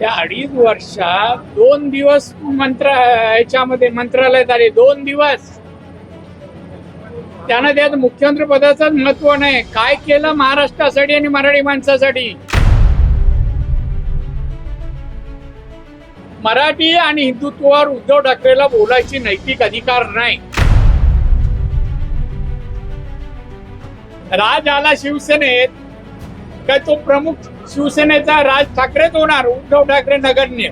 त्या अडीच वर्षात दोन दिवस मंत्र याच्यामध्ये मंत्रालयात आले. दोन दिवस. त्यांना त्यात मुख्यमंत्री पदाचं महत्त्व नाही. काय केलं महाराष्ट्रासाठी आणि मराठी माणसासाठी? मराठी आणि हिंदुत्वावर उद्धव ठाकरेला बोलायची नैतिक अधिकार नाही. राज आला शिवसेनेत. काय तो प्रमुख शिवसेनेचा राज ठाकरेच होणार उद्धव ठाकरे नगण्य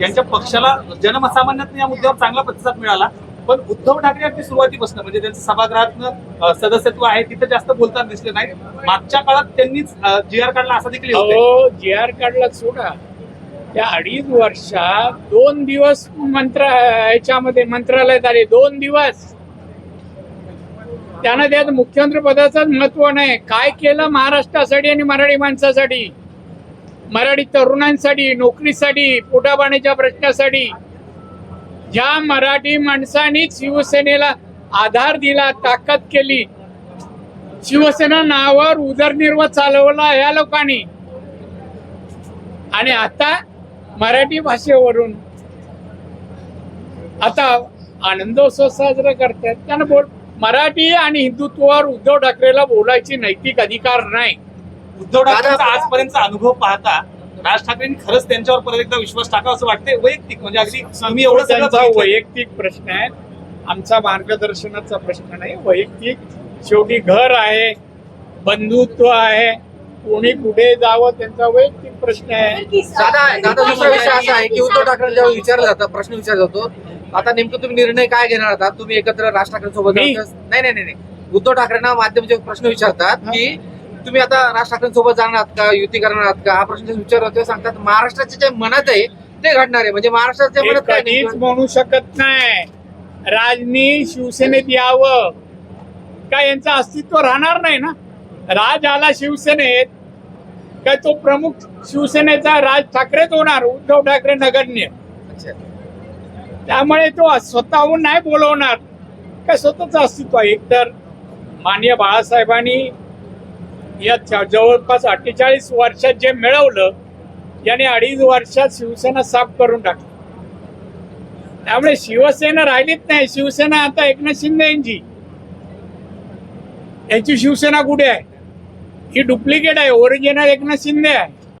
यांच्या पक्षाला जनसामान्यात या मुद्द्यावर चांगला प्रतिसाद मिळाला पण उद्धव ठाकरे अगदी सुरुवातीपासून म्हणजे त्यांचं सभागृहात सदस्यत्व आहे तिथं जास्त बोलताना दिसले नाही मागच्या काळात त्यांनीच जी आर काढला असा देखील जी आर काढला सोडा. त्या अडीच वर्षात दोन दिवस मंत्र याच्यामध्ये मंत्रालयात आले दोन दिवस. त्यांना त्यात मुख्यमंत्री पदाचं महत्त्व नाही. काय केलं महाराष्ट्रासाठी आणि मराठी माणसासाठी? मराठी तरुणांसाठी नोकरीसाठी पोटापाण्याच्या प्रश्नासाठी. ज्या मराठी माणसांनी शिवसेनेला आधार दिला ताकद केली शिवसेना नावावर उदरनिर्वाह चालवला या लोकांनी. आणि आता मराठी भाषेवरून आता आनंदोत्सव साजरा करतात त्यानं बोल मराठी आणि हिंदुत्वावर उद्धव ठाकरेला बोलायची नैतिक अधिकार नाही. उद्धव ठाकरेंचा आजपर्यंतचा अनुभव पाहता राज ठाकरेंनी खरंच त्यांच्यावर परत एकदा विश्वास टाकावा असं वाटतंय वैयक्तिक. म्हणजे अगदी तुम्ही एवढं. वैयक्तिक प्रश्न आहे. आमचा मार्गदर्शनाचा प्रश्न नाही वैयक्तिक. शेवटी घर आहे बंधुत्व आहे कोणी कुठे जावं त्यांचा वैयक्तिक प्रश्न आहे. दादा दादा दुसरा विषय असा आहे की उद्धव ठाकरे जेव्हा विचारला जातं प्रश्न विचारला जातो आता नेमकं तुम्ही निर्णय काय घेणार आहात तुम्ही एकत्र राज ठाकरेंसोबत मी? जाणार? नाही नाही नाही नाही. उद्धव ठाकरेंना माध्यमचे प्रश्न विचारतात की तुम्ही आता राज ठाकरेंसोबत जाणार आहात का युती करणार आहात का हा प्रश्न जे ते सांगतात महाराष्ट्राच्या जे मनात आहे ते घडणार आहे म्हणजे महाराष्ट्राच्या हे मनात काय कधीच नेमकं? म्हणू शकत नाही राजनी शिवसेनेत यावं काय यांचं अस्तित्व राहणार नाही ना राज आला शिवसेनेत काय तो प्रमुख शिवसेनेचा राज ठाकरेच होणार उद्धव ठाकरे नगण्य अच्छा. त्यामुळे तो स्वतःहून नाही बोलवणार. काय स्वतःच अस्तित्व आहे? एकतर मान्य बाळासाहेबांनी या जवळपास अठ्ठेचाळीस वर्षात जे मिळवलं याने अडीच वर्षात शिवसेना साफ करून टाकली. त्यामुळे शिवसेना राहिलीच नाही. शिवसेना आता एकनाथ शिंदे यांची. यांची शिवसेना कुठे आहे? ही डुप्लिकेट आहे. ओरिजिनल एकनाथ शिंदे आहे.